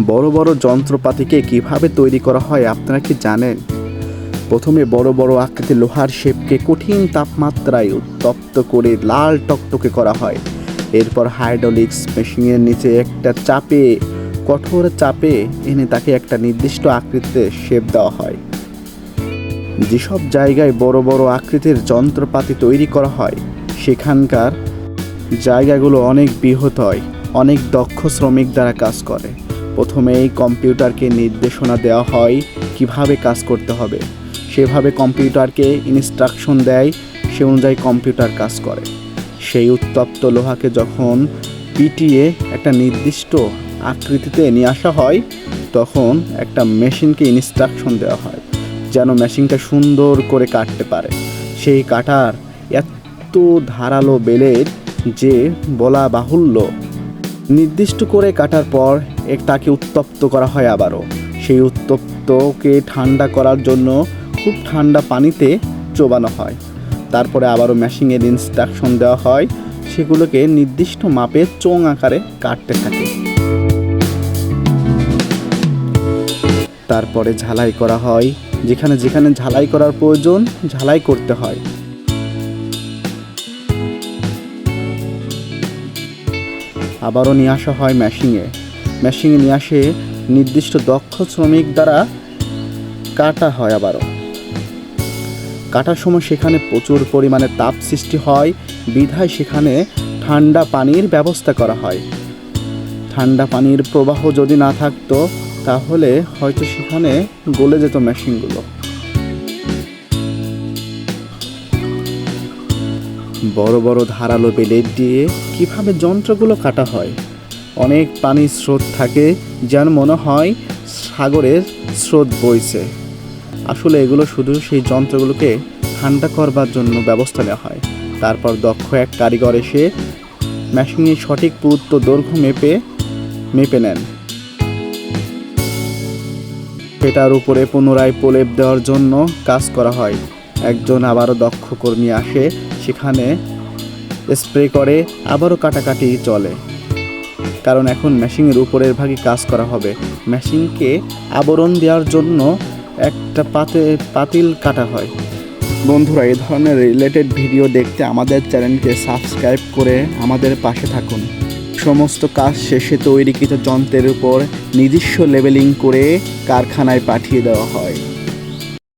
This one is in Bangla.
বড় বড় যন্ত্রপাতিকে কীভাবে তৈরি করা হয় আপনারা কি জানেন? প্রথমে বড় বড় আকৃতির লোহার শেপকে কঠিন তাপমাত্রায় উত্তপ্ত করে লাল টকটকে করা হয়। এরপর হাইড্রোলিক্স মেশিনের নিচে একটা চাপে, কঠোর চাপে এনে তাকে একটা নির্দিষ্ট আকৃতিতে শেপ দেওয়া হয়। যেসব জায়গায় বড় বড় আকৃতির যন্ত্রপাতি তৈরি করা হয়, সেখানকার জায়গাগুলো অনেক বৃহৎ হয়, অনেক দক্ষ শ্রমিক দ্বারা কাজ করে। প্রথমেই কম্পিউটারকে নির্দেশনা দেওয়া হয় কীভাবে কাজ করতে হবে। সেভাবে কম্পিউটারকে ইনস্ট্রাকশন দেয়, সে অনুযায়ী কম্পিউটার কাজ করে। সেই উত্তপ্ত লোহাকে যখন পিটিয়ে একটা নির্দিষ্ট আকৃতিতে নিয়ে আসা হয়, তখন একটা মেশিনকে ইনস্ট্রাকশন দেওয়া হয়, যেন মেশিনটা সুন্দর করে কাটতে পারে। সেই কাটার এত ধারালো বেলের যে বলা বাহুল্য, নির্দিষ্ট করে কাটার পর তাকে উত্তপ্ত করা হয় আবারও। সেই উত্তপ্তকে ঠান্ডা করার জন্য খুব ঠান্ডা পানিতে চোবানো হয়। তারপরে আবারও মেশিনের ইনস্ট্রাকশন দেওয়া হয়। সেগুলোকে নির্দিষ্ট মাপে চোং আকারে কাটতে থাকে। তারপরে ঝালাই করা হয়। যেখানে যেখানে ঝালাই করার প্রয়োজন, ঝালাই করতে হয়। আবারও নিয়ে আসা হয় মেশিনে। মেশিনে নিয়ে আসে, নির্দিষ্ট দক্ষ শ্রমিক দ্বারা কাটা হয় আবারও। কাটার সময় সেখানে প্রচুর পরিমাণে তাপ সৃষ্টি হয়, বিধায় সেখানে ঠান্ডা পানির ব্যবস্থা করা হয়। ঠান্ডা পানির প্রবাহ যদি না থাকতো, তাহলে হয়তো সেখানে গলে যেত মেশিনগুলো। বড় বড় ধারালো বেলেট দিয়ে কীভাবে যন্ত্রগুলো কাটা হয়? অনেক পানির স্রোত থাকে যেন মনে হয় সাগরের স্রোত বইছে। আসলে এগুলো শুধু সেই যন্ত্রগুলোকে ঠান্ডা করবার জন্য ব্যবস্থা নেওয়া হয়। তারপর দক্ষ এক কারিগর এসে মেশিনের সঠিক পুরুত্ব দৈর্ঘ্য মেপে মেপে নেন। সেটার উপরে পুনরায় প্রলেপ দেওয়ার জন্য কাজ করা হয়। একজন আবারও দক্ষ কর্মী আসে, সেখানে স্প্রে করে, আবারও কাটাকাটি চলে। কারণ এখন মেশিনের উপরের ভাগে কাজ করা হবে। মেশিনকে আবরণ দেওয়ার জন্য একটা পাতে, পাতিল কাটা হয়। বন্ধুরা এই ধরনের রিলেটেড ভিডিও দেখতে আমাদের চ্যানেলকে সাবস্ক্রাইব করে আমাদের পাশে থাকুন। সমস্ত কাজ শেষে তৈরিকৃত যন্ত্রের উপর নিজস্ব লেবেলিং করে কারখানায় পাঠিয়ে দেওয়া হয়।